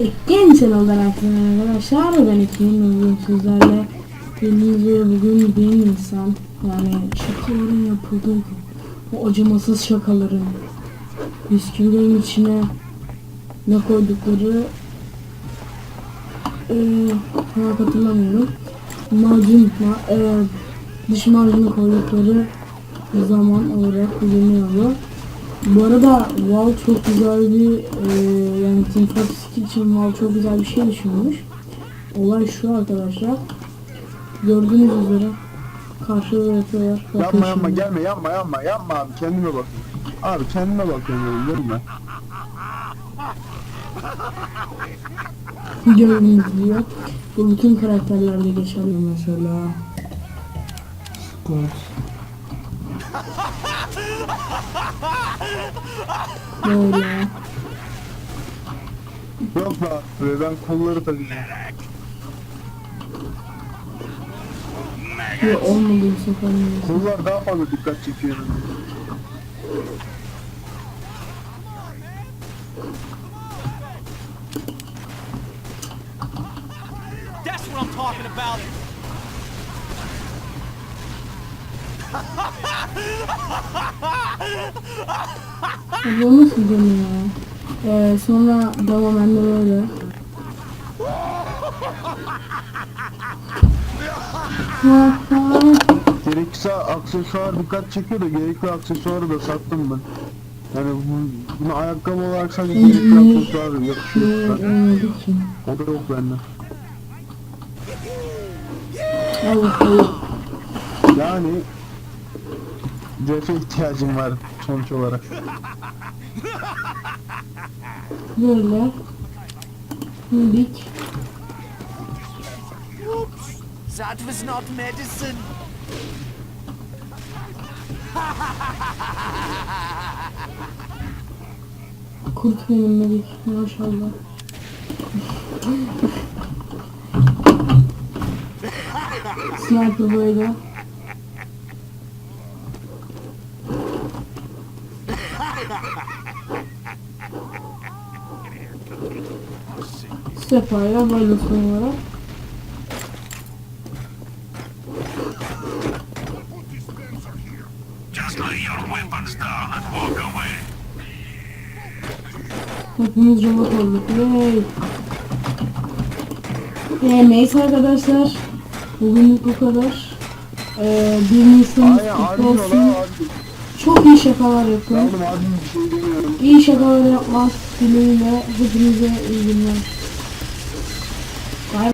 Ekken Channel'dan herkese arkadaşlar ben Ekin bugün sizlerle Bildiğiniz bugün bir insan yani şakaların yapıldığı o acımasız şakaların bisküvilerin içine ne koydukları tam hatırlamıyorum macun ma, eee, diş macunu koydukları zaman olarak biliniyordu. Bu arada Val çok güzel bir e, yani Team Fortress için Val çok güzel bir şey düşünmüş. Olay şu arkadaşlar. Gördüğünüz üzere karşıda yapıyorlar. Yapma yapma şimdi. gelme yapma yapma yapma abi kendime bak. Abi kendime bakıyorum görme. Gördüğünüz gibi. Bu bütün karakterlerde geçerli mesela. Scott. Böyle. Yok be abi ben kolları takacağım. Ve olmadı bu sefer. Kollar daha fazla dikkat çekiyor. That's what I'm talking about. Bu nasıl dönüyor? Ee, sonra devam bende böyle. Gerekirse aksesuar dikkat çekiyor da gerekli aksesuarı da sattım ben. Yani bu, bunu ayakkabı olarak sadece gerekli aksesuar yakışıyor. ki? O da yok bende. Yani Cefe ihtiyacım var sonuç olarak. Böyle. Dik. That was not medicine. Kurt benim Melik. Maşallah. Sniper böyle. And walk away. Hepimiz robot olduk. Yay. Ee, neyse arkadaşlar. Bugünlük bu kadar. Ee, bir Aynen kutlu olsun. abi. Çok iyi şakalar demiyorum. İyi şakalar yapmaz dileğiyle hepinize iyi günler.